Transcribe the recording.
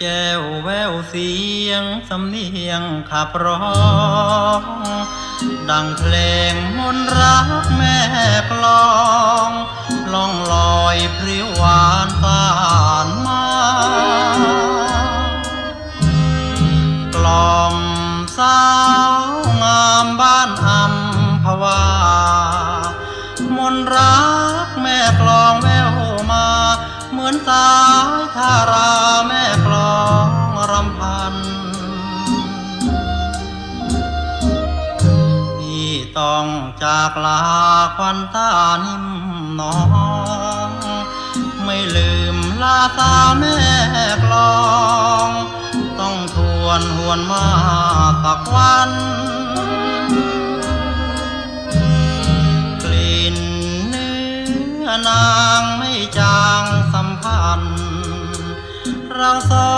แจ้วแววเสียงสำเนียงขับร้อง ดังเพลงมนต์รักแม่กลองล่องลอยพริ้วหวานสานมากล่อมสาวงามบ้านอัมพวามนต์รักแม่กลองแววมา เหมือนสายทาราแม่ พี่ต้องจากลาควันตานิ่มน้อง ไม่ลืมลาตาแม่กลอง ต้องทวนหวนมาสักวันกลิ่นเนื้อนางไม่จางสัมพันธ์เราสอง